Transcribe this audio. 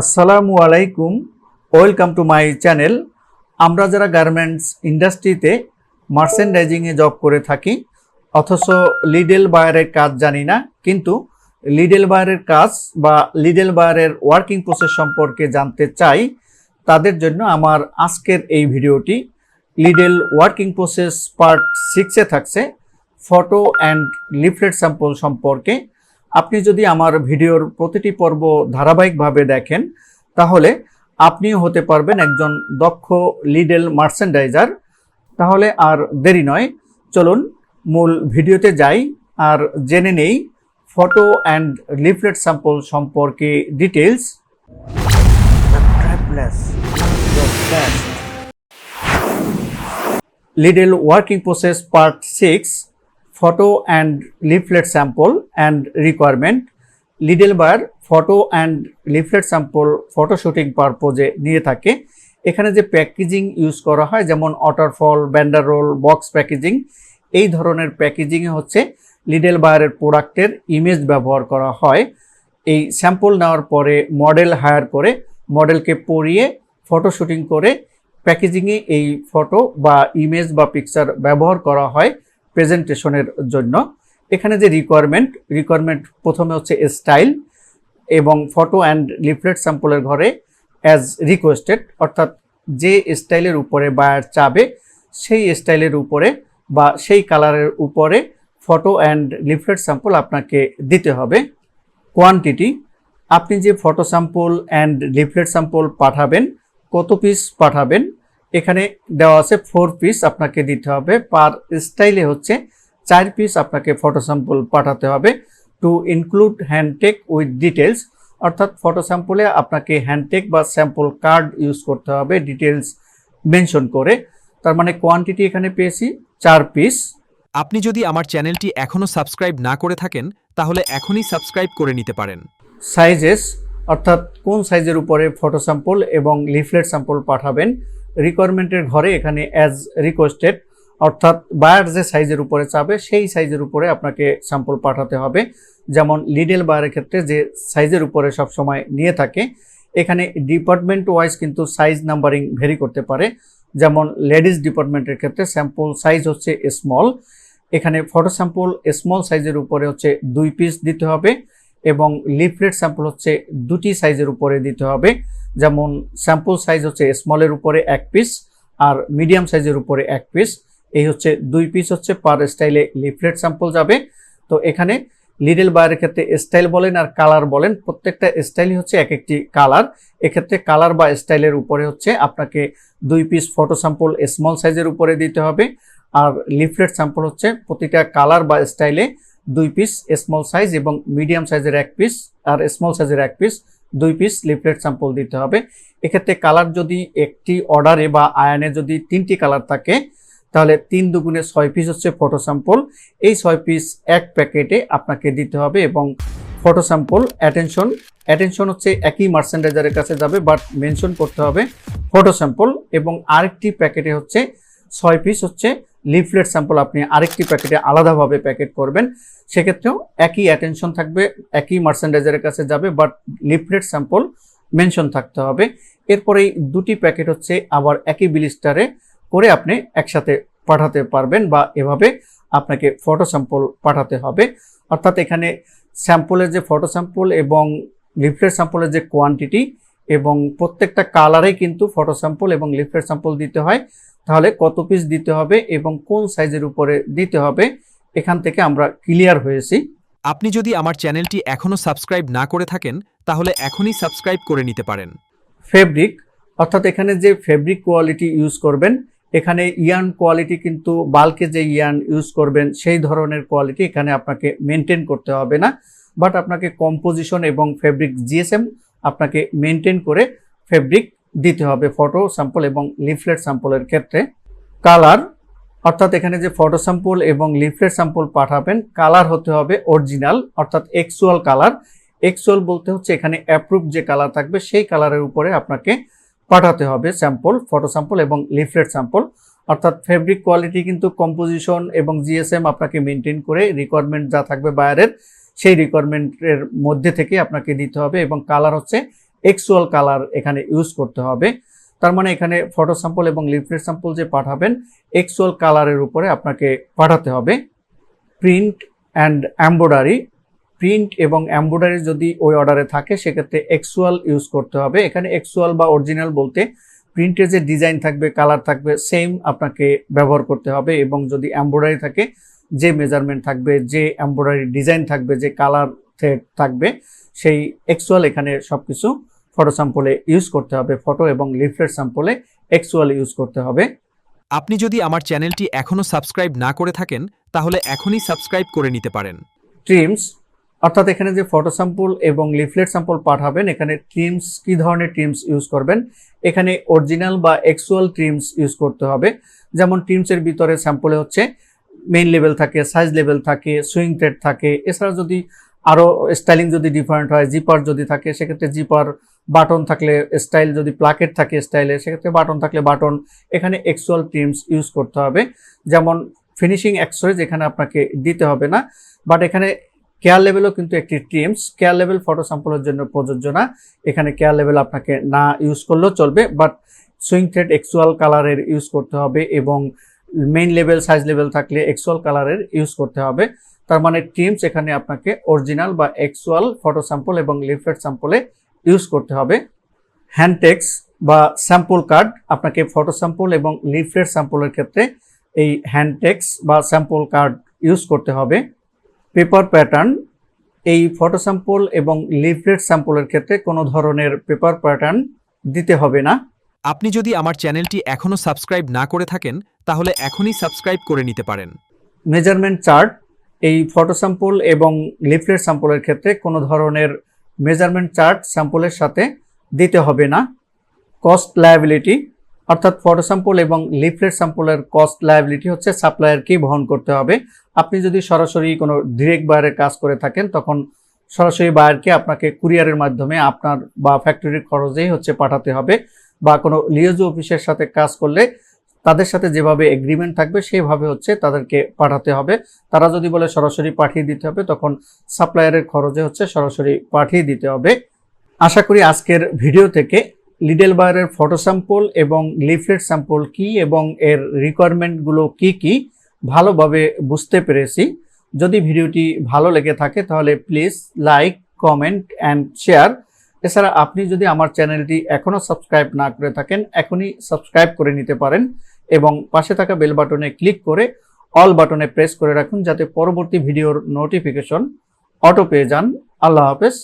আসসালামু আলাইকুম, welcome to my channel. আমরা যারা গার্মেন্টস ইন্ডাস্ট্রিতে মার্চেন্ডাইজিংয়ে জব করে থাকি, অথচ লিডেল বায়ারের কাজ জানি না, কিন্তু লিডেল বায়ারের কাজ বা লিডেল বায়ারের ওয়ার্কিং প্রসেস সম্পর্কে জানতে চাই, তাদের জন্য আমার আজকের এই ভিডিওটি লিডেল ওয়ার্কিং প্রসেস পার্ট সিক্সে থাকছে ফটো অ্যান্ড লিফলেট স্যাম্পল সম্পর্কে। আপনি যদি আমার ভিডিওর প্রতিটি পর্ব ধারাবাহিকভাবে দেখেন, তাহলে আপনিও হতে পারবেন একজন দক্ষ লিডেল মার্চেন্ডাইজার তাহলে আর দেরি নয়, চলুন মূল ভিডিওতে যাই আর জেনে নেই ফটো অ্যান্ড লিফলেট স্যাম্পল সম্পর্কে details Lidl working process part six photo and leaflet sample and requirement Lidl bar photo and leaflet sample photo shooting পারপোজে নিয়ে থাকে। এখানে যে প্যাকেজিং ইউজ করা হয়, যেমন ওয়াটারফল ব্যান্ডার রোল বক্স প্যাকেজিং এই ধরনের প্যাকেজিংয়ে হচ্ছে লিডেল বায়ারের প্রোডাক্টের ইমেজ ব্যবহার করা হয়। এই স্যাম্পল নেওয়ার পরে মডেল হায়ার করে মডেলকে পরিয়ে ফটো শুটিং করে প্যাকেজিংয়ে এই ফটো বা ইমেজ বা পিকচার ব্যবহার করা হয়। প্রেজেন্টেশনের জন্য। এখানে যে রিকোয়ারমেন্ট রিকোয়ারমেন্ট প্রথমে হচ্ছে স্টাইল এবং ফটো অ্যান্ড লিফলেট স্যাম্পলের ঘরে অ্যাজ রিকোয়েস্টেড অর্থাৎ যে স্টাইলের উপরে বায়ার চাবে, সেই স্টাইলের উপরে বা সেই কালারের উপরে ফটো অ্যান্ড লিফলেট স্যাম্পল আপনাকে দিতে হবে। কোয়ান্টিটি আপনি যে photo sample and leaflet sample পাঠাবেন, কত পিস পাঠাবেন এখানে দেওয়া আছে ফোর পিস আপনাকে দিতে হবে। পার স্টাইলে হচ্ছে চার পিস আপনাকে ফটো স্যাম্পল পাঠাতে হবে। To include hand tag with details অর্থাৎ ফটো স্যাম্পলে আপনাকে হ্যান্ডটেক বা স্যাম্পল কার্ড ইউজ করতে হবে ডিটেলস মেনশন করে। তার মানে কোয়ান্টিটি এখানে পেয়েছি চার পিস আপনি যদি আমার চ্যানেলটি এখনও সাবস্ক্রাইব না করে থাকেন তাহলে এখনই সাবস্ক্রাইব করে নিতে পারেন। সাইজেস অর্থাৎ কোন সাইজের উপরে ফটো স্যাম্পল এবং লিফলেট স্যাম্পল পাঠাবেন রিকোয়ারমেন্টের ঘরে এখানে অ্যাজ রিকোয়েস্টেড অর্থাৎ বায়ার যে সাইজের উপরে চাবে, সেই সাইজের উপরে আপনাকে স্যাম্পল পাঠাতে হবে। যেমন লিডেল বায়ারের ক্ষেত্রে যে সাইজের উপরে সবসময় নিয়ে থাকে, এখানে ডিপার্টমেন্ট ওয়াইজ কিন্তু সাইজ নাম্বারিং ভেরি করতে পারে। যেমন লেডিস ডিপার্টমেন্টের ক্ষেত্রে স্যাম্পল সাইজ হচ্ছে স্মল এখানে ফটো স্যাম্পল স্মল সাইজের উপরে হচ্ছে দুই পিস দিতে হবে। এবং লিফলেট স্যাম্পল হচ্ছে দুটি সাইজের উপরে দিতে হবে। যেমন স্যাম্পল সাইজ হচ্ছে স্মলের উপরে এক পিস আর মিডিয়াম সাইজের উপরে এক পিস। এই হচ্ছে দুই পিস হচ্ছে পার স্টাইলে লিফলেট স্যাম্পল যাবে। তো এখানে লিডেল বায়ারের ক্ষেত্রে স্টাইল বলেন আর কালার বলেন, প্রত্যেকটা স্টাইলই হচ্ছে এক একটি কালার। এক্ষেত্রে কালার বা স্টাইলের উপরে হচ্ছে আপনাকে দুই পিস ফটো স্যাম্পল স্মল সাইজের উপরে দিতে হবে। আর লিফলেট স্যাম্পল হচ্ছে প্রতিটা কালার বা স্টাইলে দুই পিস স্মল সাইজ এবং মিডিয়াম সাইজের এক পিস আর স্মল সাইজের এক পিস দুই পিস লিফলেট স্যাম্পল দিতে হবে। এক্ষেত্রে কালার যদি একটি অর্ডারে বা আয়নে যদি তিনটি কালার থাকে, তাহলে তিন দুগুণে ছয় পিস হচ্ছে ফটো স্যাম্পল এই ছয় পিস এক প্যাকেটে আপনাকে দিতে হবে এবং ফটো স্যাম্পল অ্যাটেনশন অ্যাটেনশন হচ্ছে একই মার্চেন্ডাইজারের কাছে যাবে বাট মেনশন করতে হবে ফটো স্যাম্পল এবং আরেকটি প্যাকেটে হচ্ছে ছয় পিস হচ্ছে লিফলেট স্যাম্পল আপনি আরেকটি প্যাকেটে আলাদাভাবে প্যাকেট করবেন। সেক্ষেত্রেও একই অ্যাটেনশন থাকবে, একই মার্চেন্ডাইজারের কাছে যাবে বাট লিফলেট স্যাম্পল মেনশন থাকতে হবে। এরপরে এই দুটি প্যাকেট হচ্ছে আবার একই বিলিস্টারে করে আপনি একসাথে পাঠাতে পারবেন বা এভাবে আপনাকে ফটো স্যাম্পল পাঠাতে হবে। অর্থাৎ এখানে স্যাম্পলের যে ফটো স্যাম্পল এবং লিফলেট স্যাম্পলের যে কোয়ান্টিটি এবং প্রত্যেকটা কালারে কিন্তু ফটো স্যাম্পল এবং লিফলেট স্যাম্পল দিতে হয়। তাহলে কত পিস দিতে হবে এবং কোন সাইজের উপরে দিতে হবে এখান থেকে আমরা ক্লিয়ার হয়েছি। আপনি যদি আমার চ্যানেলটি এখনও সাবস্ক্রাইব না করে থাকেন তাহলে এখনই সাবস্ক্রাইব করে নিতে পারেন। ফেব্রিক অর্থাৎ এখানে যে ফেব্রিক কোয়ালিটি ইউজ করবেন এখানে ইয়ান কোয়ালিটি কিন্তু বাল্কে যে ইয়ান ইউজ করবেন সেই ধরনের কোয়ালিটি এখানে আপনাকে মেনটেন করতে হবে না। বাট আপনাকে কম্পোজিশন এবং ফেব্রিক জিএসএম আপনাকে মেনটেন করে ফেব্রিক দিতে হবে ফটো স্যাম্পল এবং লিফলেট স্যাম্পলের ক্ষেত্রে। কালার অর্থাৎ এখানে যে ফটো স্যাম্পল এবং লিফলেট স্যাম্পল পাঠাবেন কালার হতে হবে অরিজিনাল অর্থাৎ এক্সুয়াল কালার এক্সুয়াল বলতে হচ্ছে এখানে অ্যাপ্রুভ যে কালার থাকবে, সেই কালারের উপরে আপনাকে পাঠাতে হবে স্যাম্পল ফটো স্যাম্পল এবং লিফলেট স্যাম্পল অর্থাৎ ফেব্রিক কোয়ালিটি কিন্তু কম্পোজিশন এবং জিএসএম আপনাকে মেনটেন করে রিকোয়ারমেন্ট যা থাকবে বায়ারের সেই রিকোয়ারমেন্টের মধ্যে থেকে আপনাকে দিতে হবে এবং কালার হচ্ছে এক্সুয়াল কালার এখানে ইউজ করতে হবে। তার মানে এখানে ফটো স্যাম্পল এবং লিফলেট স্যাম্পল যে পাঠাবেন এক্সুয়াল কালারের উপরে আপনাকে পাঠাতে হবে। প্রিন্ট অ্যান্ড এম্ব্রয়ডারি প্রিন্ট এবং এম্ব্রয়ডারি যদি ওই অর্ডারে থাকে, সেক্ষেত্রে এক্সুয়াল ইউজ করতে হবে। এখানে এক্সুয়াল বা অরিজিনাল বলতে প্রিন্টের যে ডিজাইন থাকবে কালার থাকবে সেম আপনাকে ব্যবহার করতে হবে এবং যদি এম্ব্রয়ডারি থাকে যে মেজারমেন্ট থাকবে যে এম্ব্রয়ডারি ডিজাইন থাকবে যে কালার থ্রেড থাকবে সেই এক্সুয়াল এখানে সব কিছু ফটো স্যাম্পলে ইউজ করতে হবে ফটো এবং লিফলেট স্যাম্পলে এক্সুয়াল ইউজ করতে হবে। আপনি যদি আমার চ্যানেলটি এখনও সাবস্ক্রাইব না করে থাকেন তাহলে এখনই সাবস্ক্রাইব করে নিতে পারেন। ট্রিমস অর্থাৎ এখানে যে ফটো স্যাম্পল এবং লিফলেট স্যাম্পল পাঠাবেন এখানে ট্রিমস কি ধরনের ট্রিমস ইউজ করবেন এখানে অরিজিনাল বা এক্সুয়াল ট্রিমস ইউজ করতে হবে। যেমন ট্রিমসের ভিতরে স্যাম্পলে হচ্ছে মেইন লেভেল থাকে সাইজ লেভেল থাকে সুইং ট্রেড থাকে। এছাড়া যদি আরও স্টাইলিং যদি ডিফারেন্ট হয় জিপার যদি থাকে, সেক্ষেত্রে জিপার বাটন থাকলে স্টাইল যদি প্লাকেট থাকে স্টাইলে সেক্ষেত্রে বাটন থাকলে বাটন এখানে এক্সুয়াল ট্রিমস ইউজ করতে হবে। যেমন ফিনিশিং অ্যাক্সেসরিজ এখানে আপনাকে দিতে হবে না বাট এখানে কেয়ার লেভেলও কিন্তু একটি ট্রিমস কেয়ার লেভেল ফটো স্যাম্পলের জন্য প্রযোজ্য না। এখানে কেয়ার লেভেল আপনাকে না ইউজ করলেও চলবে বাট সুইং থ্রেড এক্সুয়াল কালারের ইউজ করতে হবে এবং মেইন লেভেল সাইজ লেভেল থাকলে এক্সুয়াল কালারের ইউজ করতে হবে। তার মানে টিমস এখানে আপনাকে অরিজিনাল বা এক্সুয়াল ফটো স্যাম্পল এবং লিফলেট স্যাম্পলে ইউজ করতে হবে। হ্যান্ডটেক্স বা স্যাম্পল কার্ড আপনাকে ফটো স্যাম্পল এবং লিফলেট স্যাম্পলের ক্ষেত্রে এই হ্যান্ডটেক্স বা স্যাম্পল কার্ড ইউজ করতে হবে। পেপার প্যাটার্ন এই ফটো স্যাম্পল এবং লিফলেট স্যাম্পলের ক্ষেত্রে কোনো ধরনের পেপার প্যাটার্ন দিতে হবে না। আপনি যদি আমার চ্যানেলটি এখনও সাবস্ক্রাইব না করে থাকেন, তাহলে এখনই সাবস্ক্রাইব করে নিতে পারেন। মেজারমেন্ট চার্ট, এই ফটো স্যাম্পল এবং লিফলেট স্যাম্পলের ক্ষেত্রে কোনো ধরনের মেজারমেন্ট চার্ট স্যাম্পলের সাথে দিতে হবে না। কস্ট লায়াবিলিটি, অর্থাৎ ফটো স্যাম্পল এবং লিফলেট স্যাম্পলের কস্ট লায়াবিলিটি হচ্ছে সাপ্লায়ারকেই বহন করতে হবে। আপনি যদি সরাসরি কোনো ডিরেক্ট বায়ারের কাজ করে থাকেন, তখন সরাসরি বায়ারকে আপনাকে কুরিয়ারের মাধ্যমে আপনার বা ফ্যাক্টরির খরচেই হচ্ছে পাঠাতে হবে। বা কোনো লিওজো অফিসের সাথে কাজ করলে তাদের সাথে যেভাবে এগ্রিমেন্ট থাকবে, সেইভাবে হচ্ছে তাদেরকে পাঠাতে হবে। তারা যদি বলে সরাসরি পাঠিয়ে দিতে হবে, তখন সাপ্লায়ারের খরচে হচ্ছে সরাসরি পাঠিয়ে দিতে হবে। আশা করি আজকের ভিডিও থেকে লিডেল বায়ারের ফটো স্যাম্পল এবং লিফলেট স্যাম্পল কি এবং এর রিকোয়ারমেন্টগুলো কি কি ভালোভাবে বুঝতে পেরেছি। যদি ভিডিওটি ভালো লেগে থাকে, তাহলে please like comment and share এছাড়া আপনি যদি আমার চ্যানেলটি এখনও সাবস্ক্রাইব না করে থাকেন, এখনই সাবস্ক্রাইব করে নিতে পারেন এবং পাশে থাকা বেল বাটনে ক্লিক করে অল বাটনে প্রেস করে রাখুন যাতে পরবর্তী ভিডিওর নোটিফিকেশন অটো পেয়ে যান। আল্লাহ হাফেজ।